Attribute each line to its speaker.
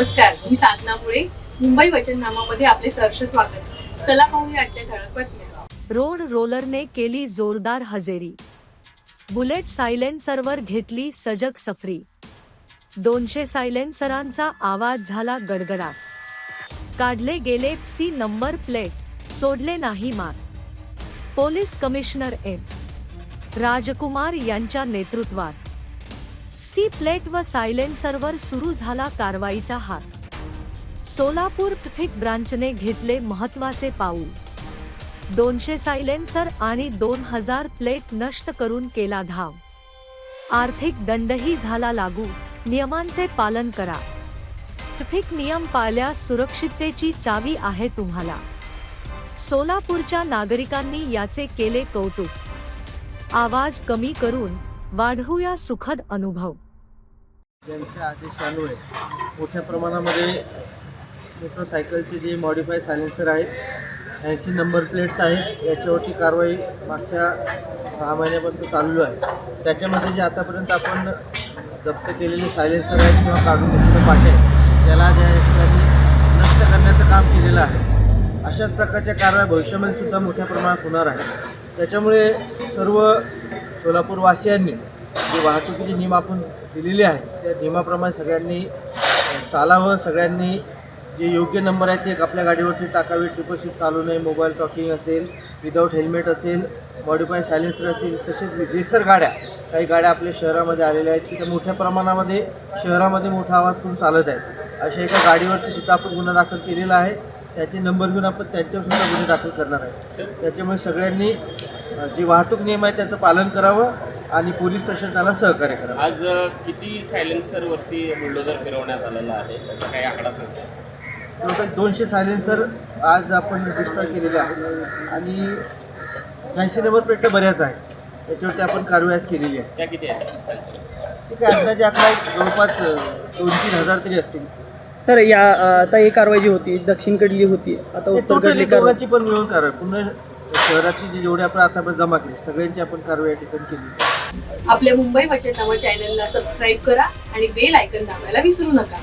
Speaker 1: नमस्कार मी साधना मुळे मुंबई वचननामामध्ये आपले सहर्ष स्वागत. चला पाहूया आजच्या ठळक बातम्या.
Speaker 2: रोड रोलरने केली जोरदार हजेरी. बुलेट सायलेन्सरवर घेतली सजग सफरी. दोनशे सायलेन्सरांचा आवाज झाला गडगडाट काढले गेले सी नंबर प्लेट सोडले नाही मार. Police commissioner M. राजकुमार यांच्या नेतृत्वात. सी प्लेट व सायलेन्सरवर सुरू झाला कारवाईचा हात. सोलापूर ट्रफिक ब्रांचने घेतले महत्त्वाचे पाऊल. दोनशे सायलेन्सर आणि दोन हजार प्लेट नष्ट करून केला धाव. आर्थिक दंडही झाला लागू. नियमांचे पालन करा. ट्रफिक नियम पाळल्यास सुरक्षिततेची चावी आहे तुम्हाला. सोलापूरच्या नागरिकांनी याचे केले कौतुक. आवाज कमी करून वाढवूया सुखद अनुभव.
Speaker 3: त्यांच्या आदेशान्वये मोठ्या प्रमाणामध्ये मोटरसायकलचे जे मॉडिफाय सायलेन्सर आहेत ऐंशी नंबर प्लेट्स आहेत याच्यावरची कारवाई मागच्या सहा महिन्यापासून चालू आहे. त्याच्यामध्ये जे आतापर्यंत आपण जप्त केलेले सायलेन्सर आहेत किंवा काढून घेतलेले पाटे त्याला ज्या ठिकाणी नष्ट करण्याचं काम केलेलं आहे अशाच प्रकारच्या कारवाई भविष्यामध्ये सुद्धा मोठ्या प्रमाणात होणार आहे. त्याच्यामुळे सर्व सोलापूरवासियांनी जे वाहतुकीचे नियम आपण दिलेले आहे त्या नियमाप्रमाणे सगळ्यांनी चालावं सगळ्यांनी जे योग्य नंबर आहेत ते आपल्या गाडीवरती टाकावे ट्रिपल चालू नये मोबाईल टॉकिंग असेल विदाऊट हेल्मेट असेल मॉडिफाय सायलेन्सर असतील तसेच रेसर गाड्या काही गाड्या आपल्या शहरामध्ये आलेल्या आहेत की त्या मोठ्या प्रमाणामध्ये शहरामध्ये मोठा आवाज करून चालत आहेत. अशा एका गाडीवरती सुद्धा आपण गुन्हा दाखल केलेला आहे. त्याचे नंबर घेऊन आपण त्यांच्यावर सुद्धा गुन्हे दाखल करणार आहे. त्याच्यामुळे सगळ्यांनी जे वाहतूक नियम आहेत त्याचं पालन करावं आणि पोलीस प्रशासनाला सहकार्य करावं.
Speaker 4: आज किती सायलेन्सर वरती बुलडोजर फिरवण्यात आलेला आहे? त्याचा काही आकडा सांगतो
Speaker 3: जवळपास दोनशे सायलेन्सर आज आपण डिस्ट्रॉय केलेले आहेत. आणि ऐंशी नंबर प्लेट बऱ्याच आहेत. त्याच्यावरती आपण कारवाई आज केलेली आहे.
Speaker 4: त्या किती आहेत?
Speaker 3: ठीक आहे अंदाजे आपला जवळपास दोन तीन हजार तरी असतील.
Speaker 5: सर या अ, आता ही कारवाई जी होती दक्षिणकडली होती आता
Speaker 3: टोटली
Speaker 5: उत्तरकडली कारवाई
Speaker 3: दोघांची पण मिळून कारवाई. पुन्हा शहराची जी जेवढी आपण आतापर्यंत जमा केली सगळ्यांची आपण कारवाई या ठिकाणी केली.
Speaker 1: आपल्या मुंबई वचननामा चॅनलला सबस्क्राईब करा आणि बेल आयकन दाबायला विसरू नका.